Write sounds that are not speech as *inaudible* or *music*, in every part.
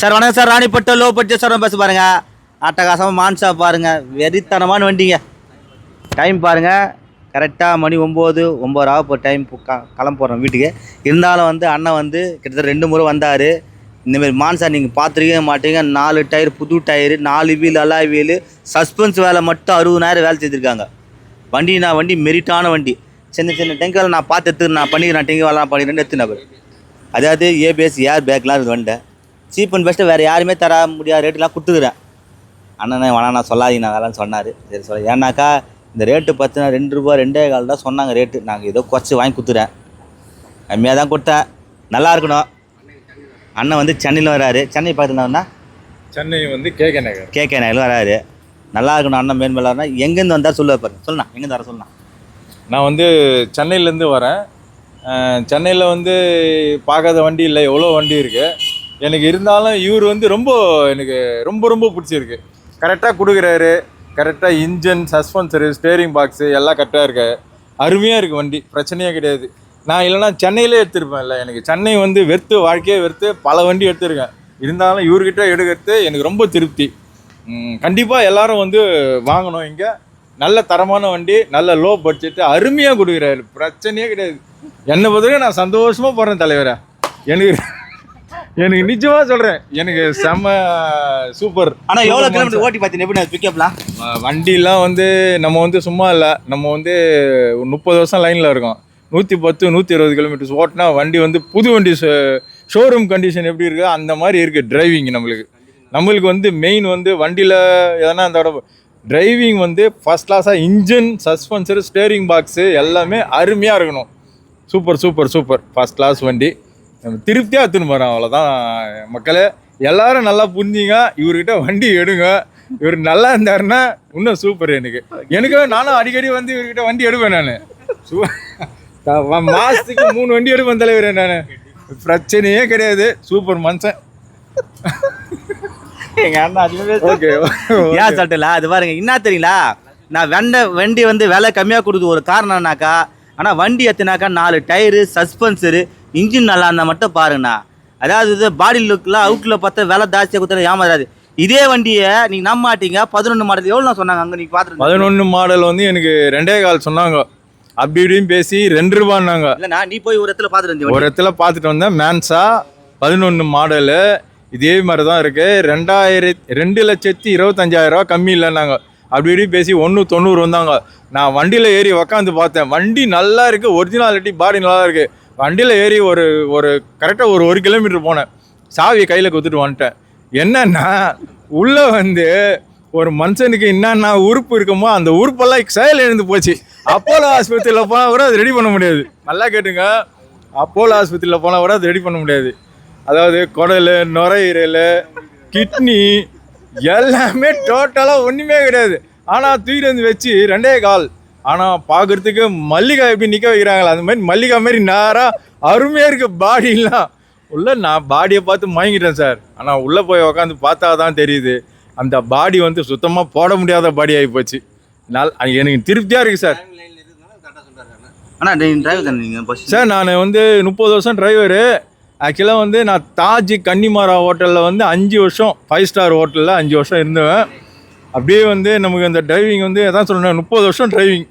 Sir வணக்கம் sir. Ranipet low budget sir பேச பாருங்க. அட்டகாசமாக மான்சா பாருங்க. வெறித்தனமான வண்டிங்க. டைம் பாருங்க. கரெக்டாக மணி ஒம்பது ஒம்பது ஆக இப்போ டைம் கிளம்ப போகிறோம் வீட்டுக்கு. இருந்தாலும் வந்து அண்ணன் வந்து கிட்டத்தட்ட ரெண்டு முறை வந்தார். இந்தமாரி மான்சா நீங்கள் பார்த்துருக்கவே மாட்டீங்க. நாலு டயர் புது டயரு நாலு வீல் அலாய் வீல் சஸ்பென்ஸ் வேலை மட்டும் அறுபதாயிரம் வேலை செய்திருக்காங்க வண்டி நான் வண்டி மெரிட்டான வண்டி. சின்ன சின்ன டெங்கில் நான் பார்த்து எடுத்து நான் பண்ணிக்கிறேன். டெங்கு வேலை பண்ணிக்கிறேன்னு எடுத்து நபர் அதாவது ஏபிஎஸ் ஏர் பேக்லாம் இருக்குது வண்டி சீப் அண்ட் பெஸ்ட்டு வேறு யாருமே தர முடியாத ரேட்டுலாம் கொடுத்துக்கிறேன். அண்ணனே நான் சொல்லாதீங்க நான் வேலைன்னு சொன்னார். சரி சொல்ல. ஏன்னாக்கா இந்த ரேட்டு பார்த்தினா ரெண்டு ரூபா ரெண்டே கால் தான் சொன்னாங்க ரேட்டு நாங்கள் ஏதோ குறைச்சி வாங்கி கொடுத்துறேன் கம்மியாக தான் கொடுத்தேன். நல்லா இருக்கணும். அண்ணன் வந்து சென்னையில் வராரு. சென்னை வந்தா? சென்னை வந்து கேகே நகர். கேகே நகரில் வராரு. நல்லா இருக்கணும் அண்ணன் மேன்மேலாருனா எங்கேருந்து வந்தால் சொல்லுவா பாரு. சொல்லணா எங்கேருந்து வர சொல்லலாம் நான் வந்து சென்னையிலேருந்து வரேன். சென்னையில் வந்து பார்க்காத வண்டி இல்லை. எவ்வளோ வண்டி இருக்குது எனக்கு இருந்தாலும் இவர் வந்து ரொம்ப எனக்கு ரொம்ப ரொம்ப பிடிச்சிருக்கு. கரெக்டாக கொடுக்குறாரு. கரெக்டாக இன்ஜின் சஸ்பென்சரு ஸ்டேரிங் பாக்ஸு எல்லாம் கரெக்டாக இருக்கு. அருமையாக இருக்குது வண்டி. பிரச்சனையே கிடையாது. நான் இல்லைனா சென்னையிலே எடுத்திருப்பேன் இல்லை எனக்கு சென்னை வந்து வெறுத்து வாழ்க்கையே வெறுத்து பல வண்டி எடுத்திருக்கேன். இருந்தாலும் இவர்கிட்ட எடுக்கிறது எனக்கு ரொம்ப திருப்தி. கண்டிப்பாக எல்லாரும் வந்து வாங்கணும் இங்கே. நல்ல தரமான வண்டி நல்ல லோ பட்ஜெட்டு அருமையாக கொடுக்குறாரு. பிரச்சனையே கிடையாது. என்னை பொறுத்தவரைக்கும் நான் சந்தோஷமாக போகிறேன் தலைவரை. எனக்கு எனக்கு நிஜமாக சொல்கிறேன் எனக்கு செம்ம சூப்பர் ஆனால் எவ்வளோ கிலோமீட்டர் ஓட்டி பார்த்தீங்க? எப்படி பிக்கப்லாம் வண்டிலாம் வந்து நம்ம வந்து சும்மா இல்லை. நம்ம வந்து ஒரு முப்பது வருஷம் லைனில் இருக்கோம். நூற்றி பத்து நூற்றி இருபது கிலோமீட்டர்ஸ் ஓட்டினா வண்டி வந்து புது வண்டி ஷோரூம் கண்டிஷன் எப்படி இருக்கோ அந்த மாதிரி இருக்குது டிரைவிங் நம்மளுக்கு. நம்மளுக்கு வந்து மெயின் வந்து வண்டியில் எதனா அந்த டிரைவிங் வந்து ஃபஸ்ட் கிளாஸாக இன்ஜின் சஸ்பென்சர் ஸ்டேரிங் பாக்ஸு எல்லாமே அருமையாக இருக்கணும். Super super super first class வண்டி. நம்ம திருப்தியாக எடுத்துன்னு போகிறோம் அவ்வளோதான் மக்களே எல்லாரும் நல்லா புரிஞ்சிங்க. இவர்கிட்ட வண்டி எடுங்க. இவர் நல்லா இருந்தாருன்னா இன்னும் சூப்பர் எனக்கு. எனக்கு நானும் அடிக்கடி வந்து இவர்கிட்ட வண்டி எடுப்பேன் நான். மாதத்துக்கு மூணு வண்டி எடுப்பேன் தலைவர் நான். பிரச்சனையே கிடையாது. சூப்பர் மனுஷன். எங்கள் அண்ணா ஏன் சொல்லல அது பாருங்க என்ன தெரியுங்களா? நான் வெண்ட வண்டி வந்து விலை கம்மியாக கொடுத்து ஒரு காரணம்னாக்கா ஆனால் வண்டி எத்தினாக்கா நாலு டயரு சஸ்பென்சரு இன்ஜின் நல்லா இருந்தால் மட்டும் பாருங்கண்ணா. அதாவது இது பாடி லுக்கில் அவுட்டில் பார்த்தா விலை ஜாஸ்தியாக கொடுத்தா ஏமாறாது. இதே வண்டியை நீங்கள் நம்ப மாட்டீங்க. பதினொன்று மாடல் எவ்வளோ சொன்னாங்க? அங்கே நீங்கள் பார்த்துருந்தீங்க பதினொன்று மாடல் வந்து எனக்கு ரெண்டே கால் சொன்னாங்க. அப்படி இப்படின்னு பேசி ரெண்டு ரூபான்னாங்க. இல்லைண்ணா நீ போய் ஒரு இடத்துல பார்த்துட்டு ஒரு இடத்துல பார்த்துட்டு வந்தேன். மேன்ஸா பதினொன்று மாடலு இதே மாதிரி தான் இருக்குது ரெண்டாயிரத்தி ரெண்டு லட்சத்தி இருபத்தஞ்சாயிரம் ரூபா கம்மி இல்லைன்னாங்க. அப்படி இப்படி பேசி ஒன்று தொண்ணூறு வந்தாங்க. நான் வண்டியில் ஏறி உக்காந்து பார்த்தேன். வண்டி நல்லா இருக்குது ஒரிஜினாலிட்டி பாடி நல்லா இருக்குது வண்டியில் ஏறி ஒரு ஒரு கரெக்டாக ஒரு ஒரு கிலோமீட்டர் போனேன். சாவியை கையில் கொடுத்துட்டு வந்துட்டேன். என்னன்னா உள்ளே வந்து ஒரு மனுஷனுக்கு என்னென்ன உறுப்பு இருக்குமோ அந்த உறுப்பெல்லாம் செயல் எழுந்து போச்சு. அப்போலோ ஆஸ்பத்திரியில் போனால் கூட அது ரெடி பண்ண முடியாது. நல்லா கேட்டுங்க. அப்போலோ ஆஸ்பத்திரியில் போனால் கூட அது ரெடி பண்ண முடியாது. அதாவது குடல் நுரையீரல் கிட்னி எல்லாமே டோட்டலாக ஒன்றுமே கிடையாது. ஆனால் தூக்கிட்டு வந்து வச்சு ரெண்டே கால். ஆனால் பார்க்குறதுக்கு மல்லிகா எப்படி நிற்க வைக்கிறாங்களா அந்த மாதிரி மல்லிகா மாதிரி நேராக அருமையாக இருக்குது பாடிலாம். உள்ள நான் பாடியை பார்த்து மயங்கிட்டேன் சார். ஆனால் உள்ளே போய் உக்காந்து பார்த்தா தான் தெரியுது. அந்த பாடி வந்து சுத்தமாக போட முடியாத பாடி ஆகி போச்சு. நல் எனக்கு திருப்தியாக இருக்குது சார். பஸ் சார் நான் வந்து முப்பது வருஷம் டிரைவரு ஆக்சுவலாக வந்து நான் தாஜ் கன்னிமாரா ஹோட்டலில் வந்து அஞ்சு வருஷம் ஃபைவ் ஸ்டார் ஹோட்டலில் அஞ்சு வருஷம் இருந்தேன் அப்படியே வந்து நமக்கு அந்த டிரைவிங் வந்து அதான் சொல்கிறேன் முப்பது வருஷம் டிரைவிங்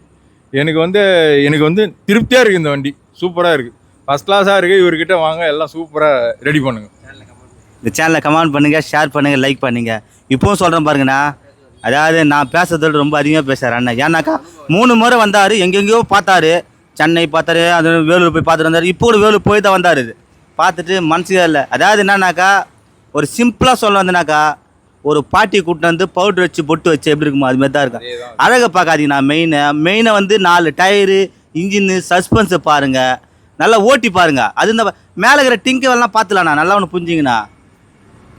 எனக்கு வந்து எனக்கு வந்து திருப்தியாக இருக்குது இந்த வண்டி. சூப்பராக இருக்குது ஃபஸ்ட் கிளாஸாக இருக்குது இவர்கிட்ட வாங்க எல்லாம் சூப்பராக ரெடி பண்ணுங்கள் இந்த சேனலை கமெண்ட் பண்ணுங்கள் ஷேர் பண்ணுங்கள் லைக் பண்ணுங்க. இப்போவும் சொல்கிறேன் பாருங்கண்ணா. அதாவது நான் பேசுறதோட ரொம்ப அதிகமாக பேசுகிறேன் அண்ணன் ஏன்னாக்கா மூணு முறை வந்தார் எங்கெங்கேயோ பார்த்தாரு. சென்னை பார்த்தாரு அது வேலூர் போய் பார்த்துட்டு வந்தார். இப்போ கூட வேலூர் போய் தான் வந்தார் இது. பார்த்துட்டு மனசுக்கே இல்லை. அதாவது என்னன்னாக்கா ஒரு சிம்பிளாக சொல்ல வந்தனாக்கா ஒரு பாட்டி கூட்டிட்டு வந்து பவுடர் வச்சு பொட்டு வச்சு எப்படி இருக்குமோ அது மாதிரி தான். இருக்கும் அழகை பார்க்காதீங்க நான் மெயினை மெயினை வந்து நாலு டயரு இன்ஜின்னு சஸ்பென்ஸை பாருங்கள் நல்லா ஓட்டி பாருங்க. அது இந்த மேலே இருக்கிற டிங்கவெல்லாம் பார்த்துலாண்ணா நல்லா ஒன்று புரிஞ்சிங்கண்ணா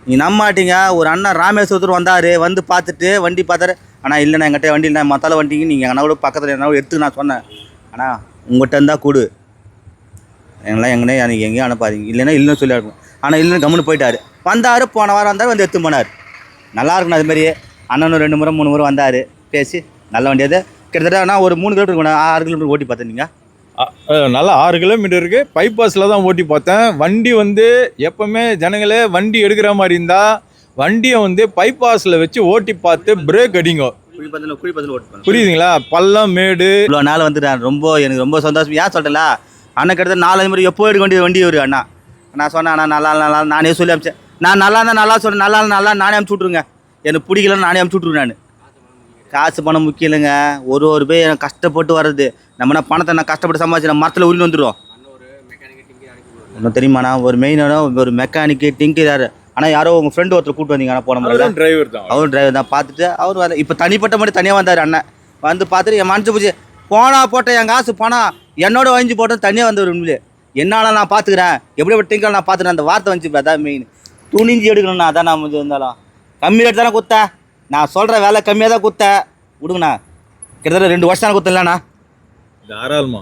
நீ நம்ப மாட்டீங்க. ஒரு அண்ணன் ராமேஸ்வரத்தூர் வந்தார். வந்து பார்த்துட்டு வண்டி பார்த்தாரு. ஆனால் இல்லைண்ணா எங்கிட்ட வண்டி இல்லை மத்தால வண்டிங்க நீங்கள் எங்கன்னா கூட பக்கத்தில் என்ன எடுத்து நான் சொன்னேன். ஆனால் உங்கள்கிட்ட இருந்தால் கொடு. எங்களாம் எங்கனே எனக்கு எங்கேயும் அனுப்பாதீங்க. இல்லைன்னா இல்லைன்னு சொல்லி இருக்கும் ஆனால் இல்லைன்னு கம்முன்னு போயிட்டாரு. வந்தார் போன வாரம் வந்தார் வந்து எடுத்து போனார். நல்லா இருக்கணும் அது மாதிரி அண்ணனும் ரெண்டு முறை மூணு முறை வந்தார். பேசி நல்ல வண்டியது கிட்டத்தட்ட ஆனால் ஒரு மூணு கிலோமீட்டர் ஆறு கிலோமீட்டர் ஓட்டி பார்த்தீங்க நல்லா ஆறு கிலோமீட்டர் இருக்குது பைபாஸில் தான் ஓட்டி பார்த்தேன். வண்டி வந்து எப்போவுமே ஜனங்களே வண்டி எடுக்கிற மாதிரி இருந்தால் வண்டியை வந்து பைபாஸில் வச்சு ஓட்டி பார்த்து பிரேக் அடிங்க. புரியுதுங்களா? பள்ளம் மேடு. இவ்வளோ நாள் வந்து நான் ரொம்ப எனக்கு ரொம்ப சந்தோஷம். ஏன் சொல்கிறல அண்ணன் கிட்ட நாலஞ்சு முறை எப்போ எடுக்க வேண்டிய வண்டி ஒரு அண்ணா. நான் சொன்னேன் அண்ணா நல்லா நல்லா நானே சொல்லி அமிச்சேன். நான் நல்லா இருந்தால் நல்லா சொன்னேன் நல்லா நல்லா நானே அமுச்சு விட்ருங்க எனக்கு பிடிக்கலன்னு நானே அமுச்சு விட்ருவேன் நான். காசு பணம் முக்கியம் இல்லைங்க. ஒரு ஒரு பேர் எனக்கு கஷ்டப்பட்டு வர்றது. நம்ம என்ன பணத்தை நான் கஷ்டப்பட்டு சம்பாதிச்சு நான் மரத்தில் உருண்டு வந்துடும் ஒன்றும் தெரியுமாண்ணா? ஒரு மெயினான ஒரு மெக்கானிக்கு டிங்கர் ஆனால் யாரோ உங்கள் ஃப்ரெண்டு ஒருத்தர் கூட்டு வந்தீங்க ஆனால் போன முறை. டிரைவர் தான். அவர் டிரைவர் தான். பார்த்துட்டு அவர் வர இப்போ தனிப்பட்ட மட்டும் தனியாக வந்தார் அண்ணன் வந்து பார்த்துட்டு என் மனசு போச்சு போனா போட்ட என் காசு போனா என்னோட வாங்கி போட்டோம் தனியாக வந்தவர் உண்மையிலே என்னால் நான் பார்த்துக்கிறேன் எப்படி எப்படி டிங்கல் நான் பார்த்துக்கிறேன் அந்த வார்த்தை வந்துச்சு அதான் மெயின் துணிஞ்சு எடுக்கணும்ண்ணா அதான் நான் வந்து இருந்தாலும் கம்மி ரேட் தானே குத்தேன் நான் சொல்கிற வேலை கம்மியாக தான் குத்தேன் விடுங்கண்ணா. கிட்டத்தட்ட ரெண்டு வருஷம் தானே குத்தலாண்ணா தாராளமா.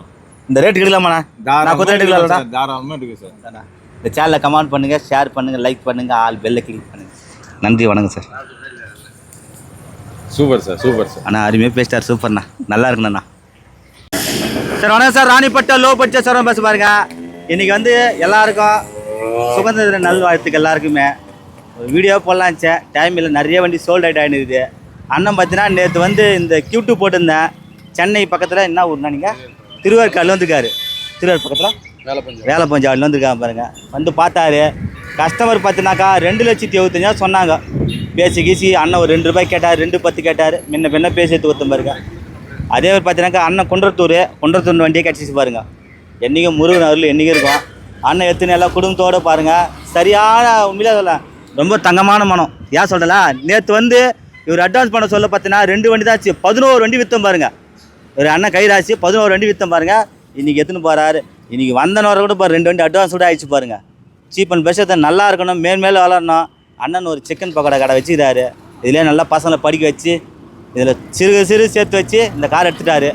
இந்த ரேட் எடுக்கலாமாண்ணா? நான் குத்த ரேட் எடுக்கலாம்டா தாராளமா இருக்கு சார். இந்த சேனலை கமெண்ட் பண்ணுங்கள் ஷேர் பண்ணுங்கள் லைக் பண்ணுங்கள் ஆல் பெல்லை கிளிக் பண்ணுங்கள் நன்றி வணக்கம் sir. Super sir super sir. அண்ணா அருமையாக பேசிட்டார். சூப்பர்ண்ணா. நல்லா இருக்குண்ணா சார் வணக்கம் sir. Ranipet low budget sir பேச பாருங்க. இன்னைக்கு வந்து எல்லாருக்கும் சுதந்திர தின நல்வாழ்த்துக்கு எல்லாருக்குமே வீடியோ போடலான்ச்சே டைம் இல்லை நிறைய வண்டி சோல்ட் அவுட் ஆகிடுது அண்ணன் பார்த்தீங்கன்னா நேற்று வந்து இந்த கியூட்டு போட்டிருந்தேன். சென்னை பக்கத்தில் என்ன ஊர்னா நீங்கள் திருவேற்காடில் வந்துருக்காரு. திருவேர் பக்கத்தில்? வேலை வேலை பஞ்சாவில் வந்துருக்காங்க பாருங்க. வந்து பார்த்தாரு. கஸ்டமர் பார்த்தினாக்கா ரெண்டு லட்சத்தி எழுபத்தஞ்சா சொன்னாங்க. பேசி கீசி அண்ணன் ஒரு ரெண்டு ரூபாய் கேட்டார் ரெண்டு பத்து கேட்டார். முன்ன பின்ன பேசி கொடுத்த பாருங்க. அதே மாதிரி பார்த்தீங்கன்னாக்கா அண்ணன் குன்றத்தூர் குன்றத்தூர் வண்டியே கிடச்சிச்சு பாருங்கள் என்றைக்கும் முருகன் அருள் என்றைக்கும் இருக்கும். அண்ணன் எத்தனை எல்லாம் குடும்பத்தோடு பாருங்கள் சரியான உண்மையிலே சொல்ல ரொம்ப தங்கமான மனம். ஏன் சொல்லலா நேற்று வந்து இவர் அட்வான்ஸ் பண்ண சொல்ல பார்த்தீங்கன்னா ரெண்டு வண்டி தான் ஆச்சு. பதினோரு வண்டி விற்றோம் பாருங்கள் ஒரு அண்ணன் கைதாச்சு பதினோரு வண்டி விற்றோம் பாருங்கள் இன்றைக்கி எத்தனை போகிறாரு இன்றைக்கி வந்தனவரை கூட பாரு ரெண்டு வண்டி அட்வான்ஸ் கூட ஆயிடுச்சு பாருங்கள் சீப் அண்ட் பெஸ்ட் நல்லா இருக்கணும். மேல் மேலே வளரணும். அண்ணன் ஒரு சிக்கன் பக்கோடா கடை வச்சுக்கிறாரு. இதுலேயே நல்லா பசங்களை படிக்க வச்சு இதில் சிறு சிறு சேர்த்து வச்சு இந்த கார் எடுத்துட்டாரு.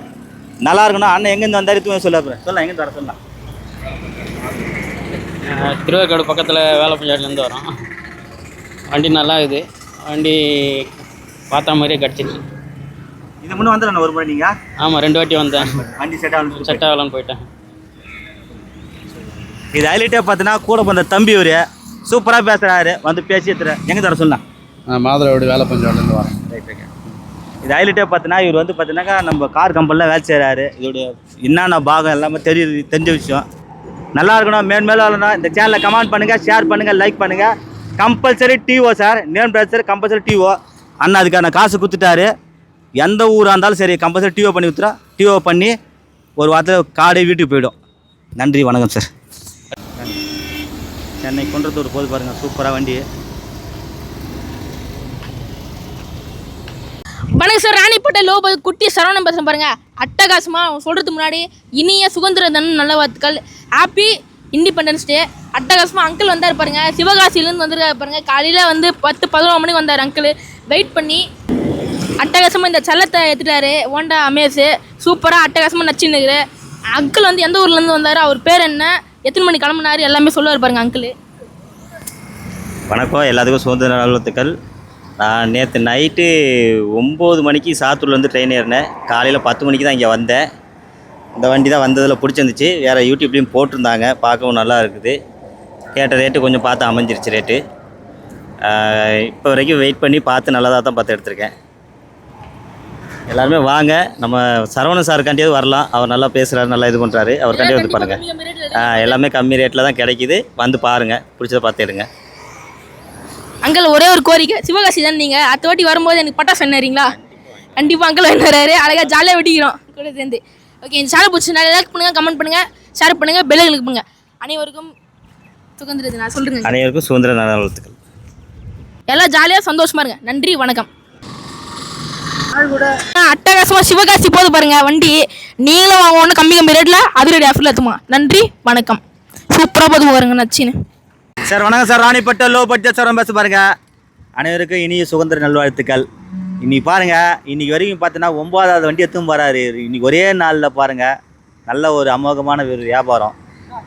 நல்லா இருக்கணும். அண்ணன் எங்கேருந்து வந்தார் தூங்க சொல்ல சொல்லலாம் எங்கேருந்து வர சொல்லலாம். திருவேற்காடு பக்கத்தில் வேலைப்பஞ்சாட்டிலேருந்து வரோம். வண்டி நல்லா இருக்குது. வண்டி பார்த்த மாதிரியே கிடச்சிருச்சு இது முன்னே வந்து ஒரு முறை நீங்கள் ஆமாம் ரெண்டு வாட்டி வந்தேன். வண்டி செட் ஆகணும் செட் ஆகலான்னு போயிட்டேன். இது ஹைலைட்டே பார்த்தீங்கன்னா கூட வந்த தம்பி ஒரு சூப்பராக பேசுகிறாரு வந்து பேசி எடுத்துறேன் எங்கே தர சொல்லலாம்? மாதுளவோடு வேலை பஞ்சாலேருந்து வரேன். இது ஹைலைட்டே பார்த்தீங்கன்னா இவர் வந்து பார்த்தீங்கன்னாக்கா நம்ம கார் கம்பெனியில் வேலை செய்கிறாரு இதோடைய என்னென்ன பாகம் எல்லாமே தெரியுது தெரிஞ்ச விஷயம். நல்லா இருக்கணும் மேல் மேலும் வரணும் இந்த சேனலை கமெண்ட் பண்ணுங்கள் ஷேர் பண்ணுங்கள் லைக் பண்ணுங்கள் compulsory do sir name sir compulsory do அண்ணா அதுக்கான காசு கொடுத்துட்டாரு. எந்த ஊராக இருந்தாலும் சரி கம்பல்சரி டிஓ பண்ணி கொடுத்துறா டிஓ பண்ணி ஒரு வாரத்தில் காடு வீட்டுக்கு போயிடும். நன்றி வணக்கம் சார் சென்னை குன்றத்தூர் போது பாருங்கள் சூப்பராக வண்டி. வணக்கம் சார் ராணிப்பேட்டை லோபோ குட்டி சரவணன் பேசுகிறேன் பாருங்க. அட்டகாசமாக சொல்கிறதுக்கு முன்னாடி இனிய சுதந்திர தினம் நல்ல வாழ்த்துக்கள். ஹாப்பி இண்டிபெண்டன்ஸ் டே அட்டகாசமாக அங்கிள் வந்தார் பாருங்க. சிவகாசிலேருந்து வந்திருக்காரு பாருங்க. காலையில் வந்து பத்து பதினொரு மணிக்கு வந்தார் அங்கிள் வெயிட் பண்ணி அட்டகாசமாக இந்த செல்லத்தை எடுத்துட்டாரு ஹோண்டா அமேஸு சூப்பராக அட்டகாசமாக நச்சுன்னு அங்கிள் வந்து எந்த ஊர்லேருந்து வந்தார்? அவர் பேர் என்ன? எத்தனை மணி கிளம்புனாரு? எல்லாமே சொல்லுவார் பாருங்க அங்கிள் வணக்கம். எல்லாத்துக்கும் சுதந்திர நல்வாழ்த்துக்கள். நான் நேற்று நைட்டு ஒம்பது மணிக்கு சாத்தூர்லேருந்து ட்ரெயின் ஏறினேன். காலையில் பத்து மணிக்கு தான் இங்கே வந்தேன். இந்த வண்டி தான் வந்ததில் பிடிச்சிருந்துச்சு. வேறு யூடியூப்லேயும் போட்டிருந்தாங்க. பார்க்கவும் நல்லா இருக்குது. கேட்ட ரேட்டு கொஞ்சம் பார்த்து அமைஞ்சிருச்சு ரேட்டு இப்போ வரைக்கும் வெயிட் பண்ணி பார்த்து நல்லதாக தான் பார்த்து எடுத்திருக்கேன். எல்லாருமே வாங்க. நம்ம சரவணன் சாருக்காண்டியாவது வரலாம். அவர் நல்லா பேசுகிறாரு நல்லா இது பண்ணுறாரு அவருக்காண்டியே வந்து பாருங்கள் எல்லாமே கம்மி ரேட்டில் தான் கிடைக்கிது. வந்து பாருங்கள் பிடிச்சதை பார்த்து எடுங்க. அங்கிள் ஒரே ஒரு கோரிக்கை. சிவகாசி தான் நீங்கள் அடுத்த வாட்டி வரும்போது எனக்கு பட்டாசு என்னறீங்களா கண்டிப்பாக அங்கிள் வந்துடுறாரு அழகாக ஜாலியாக வெடிக்கிறோம். கூட சேர்ந்து. ஓகே இந்த சேனல் பிடிச்சி நிறைய லைக் பண்ணுங்கள் கமெண்ட் பண்ணுங்கள் ஷேர் பண்ணுங்கள் பெல் கிளிக் பண்ணுங்கள் அனைவருக்கும் சுதந்திர தினம் சொல்கிறேங்க அனைவருக்கும் சுதந்திர நல்வாழ்த்துக்கள் எல்லாம் ஜாலியாக சந்தோஷமா இருங்க. நன்றி வணக்கம். அட்டகாசமாக சிவகாசி போது பாருங்க வண்டி. நீங்களும் வாங்க ஒன்று கம்மி கம்மி ரேட்டில் அதிரடி ஆஃபரில் எத்துமா நன்றி வணக்கம். சூப்பராக போது பாருங்க நச்சின்னு. சார் வணக்கம் sir. Ranipet low budget sir பேச பாருங்க அனைவருக்கும் இனிய சுதந்திர நல்வாழ்த்துக்கள். இன்னைக்கு பாருங்க இன்னைக்கு வரைக்கும் பார்த்தீங்கன்னா ஒன்பதாவது வண்டி எத்தும் போறாரு இன்னைக்கு ஒரே நாளில் பாருங்க நல்ல ஒரு அமோகமான ஒரு வியாபாரம்.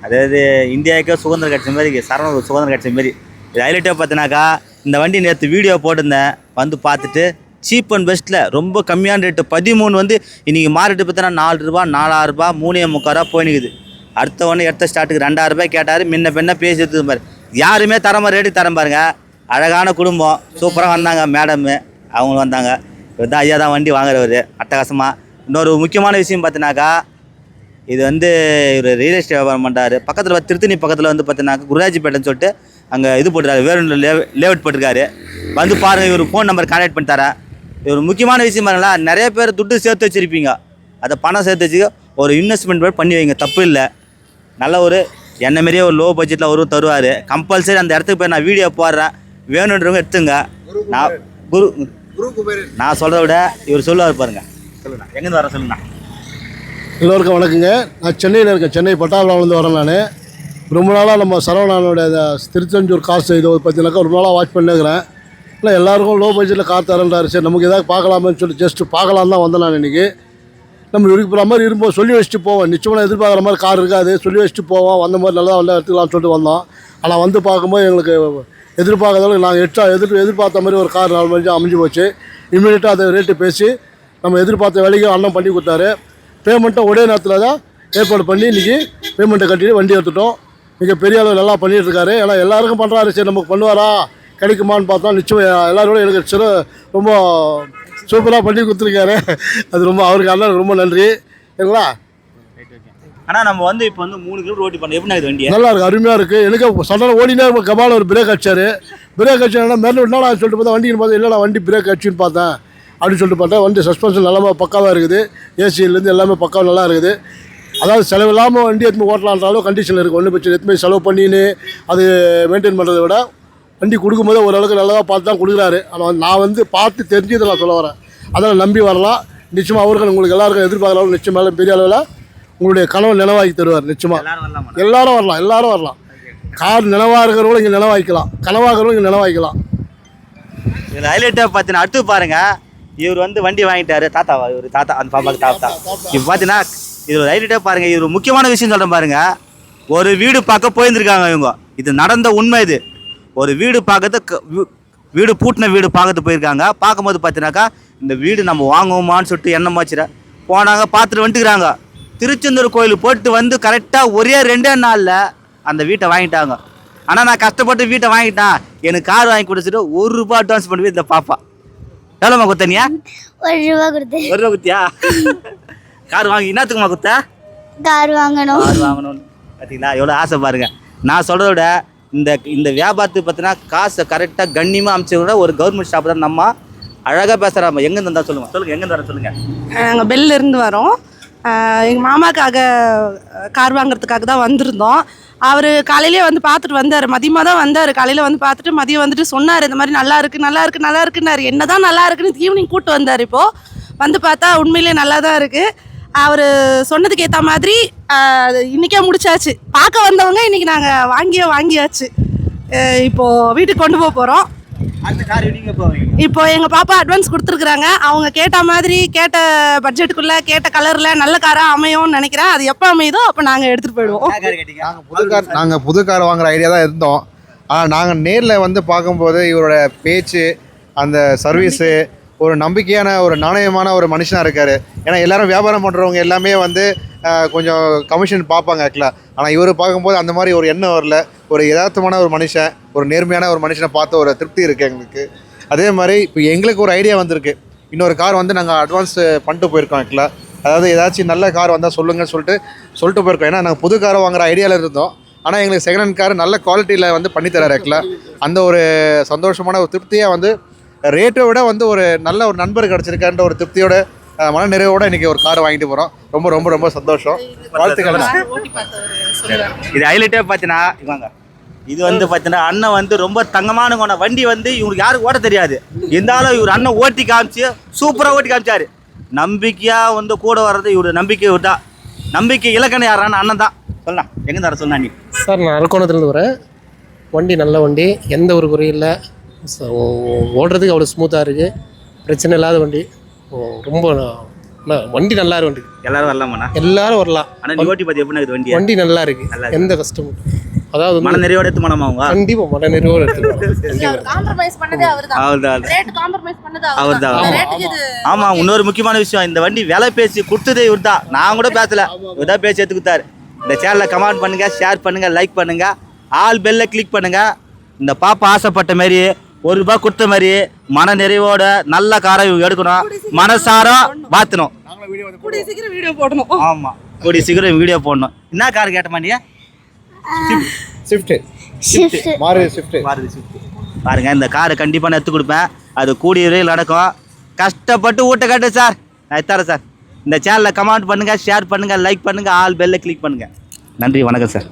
அதாவது இந்தியாவுக்கே சுதந்திரம் கிடைச்ச மாதிரி சரண சுதந்திரம் கிடைச்ச மாதிரி. இது ஹைலைட்டாக பார்த்தினாக்கா இந்த வண்டி நேற்று வீடியோ போட்டிருந்தேன். வந்து பார்த்துட்டு சீப் அண்ட் பெஸ்ட்டில் ரொம்ப கம்மியான ரேட்டு பதிமூணு வந்து இன்றைக்கி மார்க்கெட்டு பார்த்தீங்கன்னா நாலு ரூபா நாலாயிரரூபா மூணே முக்கால் ரூபா போயினுக்குது. அடுத்த ஒன்று எடுத்த ஸ்டார்ட்டுக்கு ரெண்டாயிரம் ரூபாய் கேட்டார். முன்ன பின்ன பேசி எடுத்து மாதிரி யாருமே தரமாக ரேட்டு தரம் பாருங்க. அழகான குடும்பம் சூப்பராக வந்தாங்க மேடமு அவங்க வந்தாங்க. இவர் தான் ஐயா தான் வண்டி வாங்குறவர் அட்டகாசமாக இன்னொரு முக்கியமான விஷயம் பார்த்தினாக்கா இது வந்து இவர் ரியல் எஸ்டேட் வியாபாரம் பண்ணுறாரு பக்கத்தில் திருத்தணி பக்கத்தில் வந்து பார்த்தீங்கன்னாக்கா குருராஜிப்பேட்டைன்னு சொல்லிட்டு அங்கே இது போட்டுருக்காரு வேறு லே லேவுட் போட்டிருக்காரு. வந்து பாருங்கள் இவர் ஃபோன் நம்பர் கான்டாக்ட் பண்ணி தரேன். இவர் முக்கியமான விஷயம் பாருங்களா நிறைய பேர் துட்டு சேர்த்து வச்சுருப்பீங்க. அதை பணம் சேர்த்து வச்சு ஒரு இன்வெஸ்ட்மெண்ட் பண்ணி வைங்க தப்பு இல்லை. நல்ல ஒரு என்ன மாரியே ஒரு லோ பட்ஜெட்டில் ஒரு தருவார். கம்பல்சரி அந்த இடத்துக்கு போய் நான் வீடியோ போடுறேன். வேணுன்றவங்க எடுத்துங்க. நான் குரு நான் சொல்கிறத விட இவர் சொல்லுவார் பாருங்க. சொல்லுண்ணா. எங்கேருந்து வர சொல்லுண்ணா. எல்லோருக்கும் வணக்கங்க. நான் சென்னையில் இருக்கேன். சென்னை பட்டாபுராவிலேருந்து வரேன் நான். ரொம்ப நாளாக நம்ம சரவணானுடைய இந்த திருச்செஞ்சூர் காசு இதை பார்த்தீங்கன்னாக்கா ரொம்ப நாளாக வாட்ச் பண்ணிருக்கிறேன் இல்லை எல்லாருக்கும் லோ பட்ஜெட்டில் கார் தரேன்றாரு. சரி நமக்கு எதாவது பார்க்கலாமேன்னு சொல்லி ஜஸ்ட்டு பார்க்கலாம் தான் வந்தேன் நான் இன்றைக்கி நம்ம இருக்கிற மாதிரி இருப்போம். சொல்லி வச்சுட்டு போவோம். நிச்சயமாக எதிர்பார்க்குற மாதிரி கார் இருக்காது. சொல்லி வச்சுட்டு போவோம். வந்த மாதிரி நல்லா நல்லா எடுத்துக்கலாம்னு சொல்லிட்டு வந்தோம். ஆனால் வந்து பார்க்கும்போது எங்களுக்கு எதிர்பார்க்கறதோட நாங்கள் எட்டாக எதிர் எதிர்பார்த்த மாதிரி ஒரு கார் நாலு மணி அமைஞ்சு போச்சு. இமீடியட்டாக அதை ரேட்டு பேசி நம்ம எதிர்பார்த்த வேலைக்கு அண்ணன் பண்ணி கொடுத்தாரு. பேமெண்ட்டை ஒரே நேரத்தில் தான் ஏற்பாடு பண்ணி இன்றைக்கி பேமெண்ட்டை கட்டிட்டு வண்டி எடுத்துட்டோம். மிக பெரிய அளவு நல்லா பண்ணிகிட்ருக்காரு இருக்காரு. ஏன்னா எல்லாருக்கும் பண்ணுறாரு சரி நமக்கு பண்ணுவாரா? கிடைக்குமான்னு பார்த்தா நிச்சயம் எல்லாரோட எனக்கு சிறு ரொம்ப சூப்பராக பண்ணி கொடுத்துருக்காரு. அது ரொம்ப அவருக்கு அண்ணனுக்கு ரொம்ப நன்றி. சரிங்களா? ஆனால் நம்ம வந்து இப்போ வந்து மூணு கிலோமீட்டர் ஓட்டி பண்ண எப்படி இது வண்டியை நல்லா இருக்கு அருமையாக இருக்குது எனக்கு சடனாக ஓடினே கபால ஒரு பிரேக் அடிச்சாரு. பிரேக் அடிச்சா மேலே என்னடா சொல்லிட்டு பார்த்தா வண்டின்னு பார்த்தா இல்லைடா வண்டி பிரேக் அடிச்சுன்னு பார்த்தேன். அப்படின்னு சொல்லிட்டு பார்த்தா வண்டி சஸ்பென்ஷன் நல்லாம பக்காவாக இருக்குது. ஏசியிலேருந்து எல்லாமே பக்காவாக நல்லா இருக்குது. அதாவது செலவு இல்லாமல் வண்டி எடுத்து ஓட்டலான்றாலும் கண்டிஷன் இருக்குது ஒன்றும் பிரச்சனை எதுவுமே செலவு பண்ணின்னு அது மெயின்டைன் பண்ணுறதை விட வண்டி கொடுக்கும்போது ஓரளவுக்கு நல்லதாக பார்த்து தான் கொடுக்குறாரு. ஆனால் நான் வந்து பார்த்து தெரிஞ்சதை நான் சொல்ல வரேன். அதனால் நம்பி வரலாம். நிச்சயமாக அவர்கள் உங்களுக்கு எல்லாருக்கும் எதிர்பார்க்கலாம் நிச்சயமாக பெரிய அளவில் உங்களுடைய கனவு நினைவாக்கி தருவார். நிச்சயமாக எல்லாரும் வரலாமா எல்லாரும் வரலாம். எல்லாரும் வரலாம். கார் நினைவாக இருக்கிறவங்களும் இங்கே நினைவாய்க்கலாம் கனவாகிறவங்க இங்கே நினைவாய்க்கலாம் இதில் ஹைலைட்டாக பார்த்தீங்கன்னா அடுத்து பாருங்க. இவர் வந்து வண்டி வாங்கிட்டாரு. தாத்தாவா? இவர் தாத்தா அந்த பாப்பாக்கு தாத்தா. இப்போ பார்த்தீங்கன்னா இது ஒரு ஹைலைட்டாக பாருங்க. இவர் முக்கியமான விஷயம் சொல்கிறேன் பாருங்க. ஒரு வீடு பார்க்க போயிருந்திருக்காங்க இவங்க. இது நடந்த உண்மை இது. ஒரு வீடு பார்க்கறது வீடு பூட்டின வீடு பார்க்கறது போயிருக்காங்க. பார்க்கும்போது பார்த்தீங்கன்னாக்கா இந்த வீடு நம்ம வாங்குவோமான்னு சொல்லிட்டு எண்ணம் வச்சுற. போனாங்க பார்த்துட்டு வந்துட்டுக்கிறாங்க திருச்செந்தூர் கோயில் போட்டு வந்து கரெக்டாக ஒரே ரெண்டே நாளில் அந்த வீட்டை வாங்கிட்டாங்க. ஆனால் நான் கஷ்டப்பட்டு வீட்டை வாங்கிட்டேன். எனக்கு கார் வாங்கி கொடுத்துட்டு ஒரு ரூபா அட்வான்ஸ் பண்ணி இந்த பாப்பா. எவ்வளோம்மா குத்தனியா ஒரு ரூபா கொடுத்து ஒரு ரூபா குத்தியா கார் வாங்கி என்னத்துக்குமா குத்த கார் வாங்கணும். கார் வாங்கணும்னு. பார்த்தீங்களா எவ்வளோ ஆசை பாருங்க. நான் சொல்கிறத விட இந்த இந்த வியாபாரத்துக்கு பார்த்தீங்கன்னா காசை கரெக்டாக கண்ணியமாக அமைச்சு கூட ஒரு கவர்மெண்ட் ஷாப் தான் நம்ம அழகாக பேசுகிறாம எங்கேருந்து வந்தால் சொல்லுங்கள் சொல்லுங்கள் எங்கேருந்து வர சொல்லுங்கள் நாங்கள் பெல்ல இருந்து வரோம். எங்கள் மாமாக்காக கார் வாங்குறதுக்காக தான் வந்திருந்தோம். அவர் காலையிலே வந்து பார்த்துட்டு வந்தார். மதியமாக தான் வந்தார். காலையில் வந்து பார்த்துட்டு மதியம் வந்துட்டு சொன்னார் இந்த மாதிரி நல்லா இருக்குது நல்லா இருக்குது நல்லா இருக்குன்னாரு. என்ன தான் நல்லா இருக்குன்னு ஈவினிங் கூட்டு வந்தார் இப்போது வந்து பார்த்தா உண்மையிலேயே நல்லா தான் இருக்குது அவர் சொன்னதுக்கு ஏற்ற மாதிரி இன்னைக்கே முடிச்சாச்சு. பார்க்க வந்தவங்க இன்னைக்கு நாங்கள் வாங்கியே வாங்கியாச்சு. அஹ், இப்போ வீட்டுக்கு கொண்டு போக போகிறோம் இப்போ எங்கள் பாப்பா அட்வான்ஸ் கொடுத்துருக்குறாங்க. அவங்க கேட்ட மாதிரி கேட்ட பட்ஜெட்டுக்குள்ளே கேட்ட கலரில் நல்ல காராக அமையும்னு நினைக்கிறேன். அது எப்போ அமையுதோ அப்போ நாங்கள் எடுத்துகிட்டு போயிடுவோம். புது கார் நாங்கள் புது கார் வாங்குற ஐடியா தான் இருந்தோம். ஆனால் நாங்கள் நேரில் வந்து பார்க்கும்போது இவரோட பேச்சு அந்த சர்வீஸு ஒரு நம்பிக்கையான ஒரு நாணயமான ஒரு மனுஷனாக இருக்கார். ஏன்னா எல்லாரும் வியாபாரம் பண்ணுறவங்க எல்லாமே வந்து கொஞ்சம் கமிஷன் பார்ப்பாங்க ஆக்சுவலாக ஆனால் இவர் பார்க்கும்போது அந்த மாதிரி ஒரு எண்ணம் வரல. ஒரு யதார்த்தமான ஒரு மனுஷன் ஒரு நேர்மையான ஒரு மனுஷனை பார்த்த ஒரு திருப்தி இருக்குது எங்களுக்கு. அதே மாதிரி இப்போ எங்களுக்கு ஒரு ஐடியா வந்திருக்கு. இன்னொரு கார் வந்து நாங்கள் அட்வான்ஸ் பண்ணிட்டு போயிருக்கோம் ஆக்சுவலாக அதாவது ஏதாச்சும் நல்ல கார் வந்தால் சொல்லுங்கன்னு சொல்லிட்டு சொல்லிட்டு போயிருக்கோம். ஏன்னா நாங்கள் புது காரை வாங்குகிற ஐடியாவில் இருந்தோம். ஆனால் எங்களுக்கு செகண்ட் ஹேண்ட் கார் நல்ல குவாலிட்டியில் வந்து பண்ணித்தராரு ஆக்சுவலாக அந்த ஒரு சந்தோஷமான ஒரு திருப்தியாக வந்து ரேட்டை விட வந்து ஒரு நல்ல ஒரு நண்பர் கிடச்சிருக்கான்ற ஒரு திருப்தியோட மன நிறைவோட இன்றைக்கி ஒரு கார் வாங்கிட்டு போகிறோம் ரொம்ப ரொம்ப ரொம்ப சந்தோஷம். வாழ்த்துக்கள். இது ஹைலைட்டே பார்த்தீங்கன்னா இவங்க. இது வந்து பார்த்தீங்கன்னா அண்ணன் வந்து ரொம்ப தங்கமான குணம் வண்டி வந்து இவங்களுக்கு யாருக்கு ஓட்ட தெரியாது. இருந்தாலும் இவர் அண்ணன் ஓட்டி காமிச்சு சூப்பராக ஓட்டி காமிச்சாரு. நம்பிக்கையாக வந்து கூட வர்றது இவரு நம்பிக்கை விட்டா நம்பிக்கை இலக்கணம் யாரான அண்ணன் தான். சொல்லலாம். எங்கே தர சொன்னா நீ. சார் நான் அரக்கோணத்துலேருந்து வரேன். வண்டி நல்ல வண்டி. எந்த ஒரு குறையும் இல்லை. ஓடுறதுக்கு அவ்வளோ ஸ்மூத்தாக இருக்குது பிரச்சனை இல்லாத வண்டி. ஓ, ரொம்ப வண்டி நல்லா இருக்கு வண்டி. எல்லாரும் வரலாமாண்ணா? எல்லாரும் வரலாம். ஆனால் ஓட்டி பார்த்து எப்படி இருக்குது வண்டி? வண்டி நல்லா இருக்கு. எந்த கஷ்டமும் அதாவது மன நிறைவோட எடுத்து மனமாவுங்க கண்டிப்பாக மன நிறைவோடு *laughs* எடுத்துக்கலாம் காம்ப்ரமைஸ் பண்ணதே அவர்தான். அவர்தான். ரேட் காம்ப்ரமைஸ் பண்ணது அவர்தான். அவர்தான். ரேட்டுக்கு இது ஆமா இன்னொரு முக்கியமான விஷயம். இந்த வண்டி விலை பேசி கொடுத்ததே இவர் தான் நான் கூட பேசல. இவர் தான் பேசி எடுத்து கொடுத்தாரு இந்த சேனலை கமெண்ட் பண்ணுங்க ஷேர் பண்ணுங்க லைக் பண்ணுங்க. ஆல் பெல்ல கிளிக் பண்ணுங்க. இந்த பாப்பா ஆசைப்பட்ட மாதிரி ஒரு ரூபாய் கொடுத்த மாதிரி மன நிறைவோட நல்ல காரை இவங்க எடுக்கணும். மனசார மாத்தணும் கூடிய சீக்கிரம் வீடியோ போடணும். ஆமா. கூடிய சீக்கிரம் வீடியோ போடணும். என்ன கார் கேட்ட மாட்டியா ஸ்விஃப்ட்டு ஷிஃப்ட் ஷிஃப்ட் பாருங்க இந்த காரை கண்டிப்பாக நான் எடுத்து கொடுப்பேன். அது கூடிய விரைவில் நடக்கும். கஷ்டப்பட்டு ஊட்ட கட்டு சார். நான் எத்தாரேன் சார். இந்த சேனலில் கமெண்ட் பண்ணுங்க ஷேர் பண்ணுங்க லைக் பண்ணுங்க ஆல் பெல்ல கிளிக் பண்ணுங்க. நன்றி வணக்கம் சார்.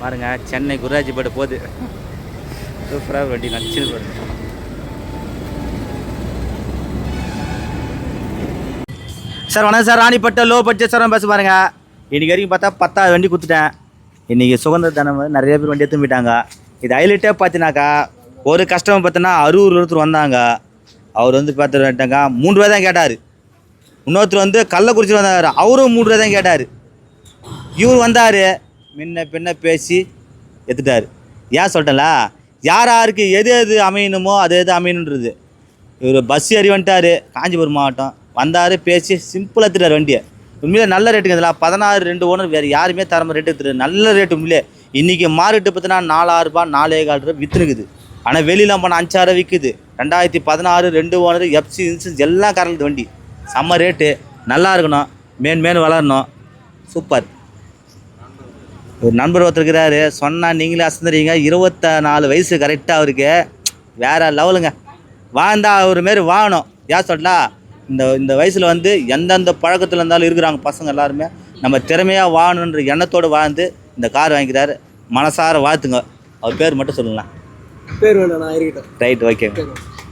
பாருங்க சென்னை குருராஜிப்பேட்டை போகுது. சூப்பராக வண்டி நடிச்சிரு பாருங்க. சார் வணக்கம் sir. Ranipet low budget sir பேச பாருங்க. இன்னைக்கு வரைக்கும் பார்த்தா பத்தாவது வண்டி கொடுத்துட்டேன். இன்றைக்கி சுதந்திர தினம் நிறைய பேர் வண்டி எடுத்து இது ஹைலைட்டே பார்த்தினாக்கா ஒரு கஸ்டமர் பார்த்தோன்னா அறுபது ஒருத்தர் வந்தாங்க. அவர் வந்து பார்த்துட்டாங்க மூணு ரூபா தான் கேட்டார். இன்னொருத்தர் வந்து கள்ளக்குறிச்சி வந்தார். அவரும் மூணு ரூபா தான் கேட்டார். இவர் வந்தார். முன்ன பின்ன பேசி எடுத்துட்டார். ஏன் சொல்லிட்டேன்ல? யார் யாருக்கு எது எது அமையணுமோ அது எது அமையணுன்றது. இவர் பஸ் ஏறி வந்துட்டார். காஞ்சிபுரம் மாவட்டம். வந்தார் பேசி சிம்பிளாக எடுத்துட்டார் வண்டியை. உண்மையிலே நல்ல ரேட்டுங்க இதெல்லாம் பதினாறு ரெண்டு ஓனர் வேறு யாருமே தரம ரேட்டு எடுத்துட்டு நல்ல ரேட்டு உண்மையிலே. இன்றைக்கி மார்க்கெட்டு பார்த்தீங்கன்னா நாலாயிரம் ரூபாய் நாலே கால் ரூபா விற்றுனுக்குது ஆனால் வெளியில் போனால் அஞ்சாயிரம் விற்குது ரெண்டாயிரத்தி பதினாறு ரெண்டு ஓனர் எஃப்சி இன்சூரன்ஸ் எல்லாம் கரண்ட் வண்டி. செம்ம ரேட்டு நல்லா இருக்கணும். மேன் மேன் வளரணும். சூப்பர். ஒரு நண்பர் ஒருத்தர் இருக்கிறாரு சொன்னால் நீங்களே அசந்துறீங்க. இருபத்த நாலு வயசு கரெக்டாக அவருக்கு. வேற லெவலுங்க. வாழ்ந்தா அவர் மாரி வாழணும். ஏன் சொல்லலாம் இந்த இந்த வயசில் வந்து எந்தெந்த பழக்கத்தில் இருந்தாலும் இருக்கிறாங்க பசங்க எல்லாருமே. நம்ம திறமையாக வாழணுன்ற எண்ணத்தோடு வாழ்ந்து இந்த கார் வாங்கிக்கிறாரு. மனசார வாழ்த்துங்க. அவர் பேர் மட்டும் சொல்லுங்களேன். பேர் வேண்டாம் நான் இருக்கட்டும் ரைட் ஓகேங்க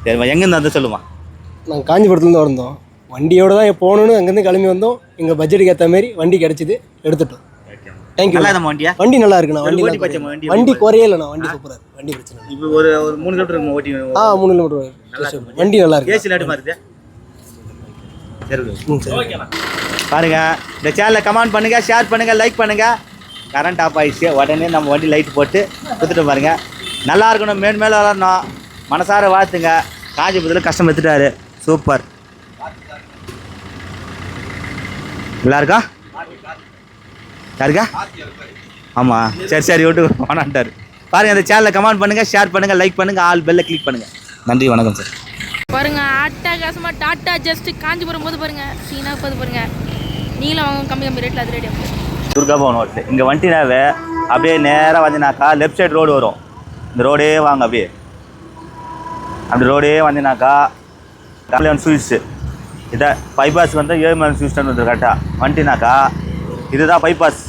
சரிம்மா எங்கேருந்து வந்து சொல்லுமா? நாங்கள் காஞ்சிபுரத்துலேருந்து வந்தோம். வண்டியோட தான் போகணுன்னு அங்கேருந்து கிளம்பி வந்தோம். எங்கள் பட்ஜெட்டுக்கு ஏற்ற மாதிரி வண்டி கிடச்சிது. எடுத்துட்டோம். தேங்க்யூ நல்லா நம்ம வண்டியா? வண்டி நல்லா இருக்குண்ணா வண்டி ஓட்டி இருக்கு. வண்டி வண்டி குறையலண்ணா வண்டி சூப்பராக இருக்கு. வண்டி பிரச்சனை இப்போ ஒரு ஒரு மூணு கிலோமீட்டர் ஓட்டி? ஆ மூணு கிலோமீட்டர் வண்டி நல்லா இருக்கு. ஏசி லாட்டு மாதிரி சரி ம் சரி. பாருங்க இந்த சேனலை கமெண்ட் பண்ணுங்க ஷேர் பண்ணுங்க லைக் பண்ணுங்க. கரண்ட் ஆஃப் ஆயிடுச்சு. உடனே நம்ம வண்டி லைட் போட்டு கொடுத்துட்டு பாருங்க. நல்லா இருக்கணும் மேல் மேலே வளரணும். மனசார வாழ்த்துங்க. காஞ்சிபுரத்தில் கஷ்டம் எடுத்துட்டாரு. சூப்பர். நல்லா இருக்கா யாருக்கா? ஆமாம் சரி சரி விட்டு வேணான்ட்டார். பாருங்க இந்த சேனலை கமெண்ட் பண்ணுங்க ஷேர் பண்ணுங்க லைக் பண்ணுங்க ஆல் பெல்ல கிளிக் பண்ணுங்க. நன்றி வணக்கம் சார் பாருங்க அட்டகாசமா டாட்டா ஜஸ்ட் காஞ்சிபுரம் போது பாருங்க. சீனா போது பாருங்க. நீங்களும் வாங்க கம்மி கம்மி ரேட்ல அது ரேட் துர்கா பவன் ஹோட்டல் இங்கே வந்துட்டினாவே அப்படியே நேராக வந்தினாக்கா லெஃப்ட் சைடு ரோடு வரும். இந்த ரோடே வாங்க அப்படியே. அப்படி ரோடே வந்தினாக்கா கல்யாண் ஸ்வீட்ஸு இதை பைபாஸ் வந்து ஏழுமலை ஸ்வீட்ஸ்னு வந்து கரெக்டாக வந்துட்டினாக்கா இதுதான் பைபாஸ்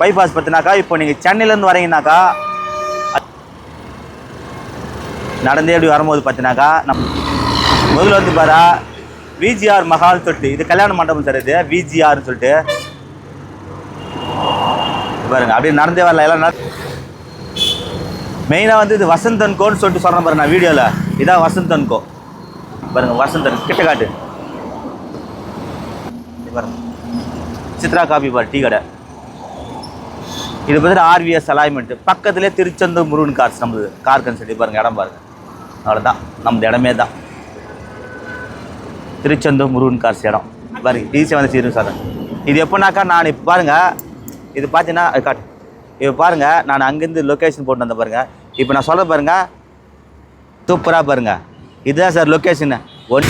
பைபாஸ் பார்த்தினாக்கா இப்போ நீங்கள் சென்னையிலேருந்து வரீங்கனாக்கா நடந்தே அப்படி வரும்போது பார்த்தினாக்கா நம் முதல்ல வந்து பாரா விஜிஆர் மஹால் சொல்லிட்டு இது கல்யாண மண்டபம் சார் இது விஜிஆர்னு சொல்லிட்டு. பாருங்க அப்படியே நடந்தே வரல எல்லாம் மெயினாக வந்து இது வசந்தன் கோன்னு சொல்லிட்டு சொல்கிறேன் பாருங்க நான் வீடியோவில் இதான் வசந்தன் கோ. பாருங்க வசந்தன் கிட்ட காட்டு. பாருங்க. சித்ரா காபி பார் டீ கடை. இது பார்த்தீங்கன்னா ஆர்விஎஸ் அலைன்மெண்ட் பக்கத்துலேயே திருச்செந்தூர் முருகன் கார்ஸ் நம்மளுது கார் கன்சல்ட்டி பாருங்கள் இடம் பாருங்கள் அவ்வளோதான் நம்ம இடமே தான். திருச்செந்தூர் முருகன் கார்ஸ் இடம். பாருங்க ஈஸியாக வந்து சீரும் சார் இது எப்போனாக்கா நான் இப்போ பாருங்கள் இது பார்த்தீங்கன்னா காட்டு. இப்போ பாருங்கள் நான் அங்கேருந்து லொக்கேஷன் போட்டு வந்தேன் பாருங்கள் இப்போ நான் சொல்ல பாருங்கள் சூப்பராக பாருங்கள் இதுதான் சார் லொக்கேஷனு ஒன்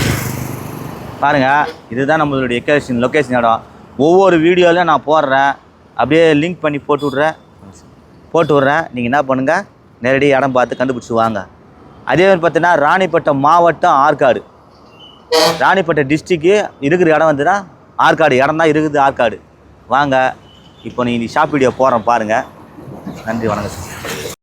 பாருங்கள் இதுதான் நம்மளுடைய லொக்கேஷன் லொக்கேஷன் இடம். ஒவ்வொரு வீடியோலையும் நான் போடுறேன். அப்படியே லிங்க் பண்ணி போட்டு விட்றேன். போட்டு விட்றேன். நீங்கள் என்ன பண்ணுங்கள் நேரடியாக இடம் பார்த்து கண்டுபிடிச்சி வாங்க. அதே மாதிரி பார்த்தீங்கன்னா ராணிப்பட்டம் மாவட்டம் ஆற்காடு. ராணிப்பட்டை டிஸ்ட்ரிக்கு இருக்கிற இடம் வந்துன்னா ஆற்காடு. இடம் தான் இருக்குது ஆற்காடு. வாங்க. இப்போ நீங்கள் ஷாப் வீடியோ போகிறேன் பாருங்கள் நன்றி வணக்கம் சார்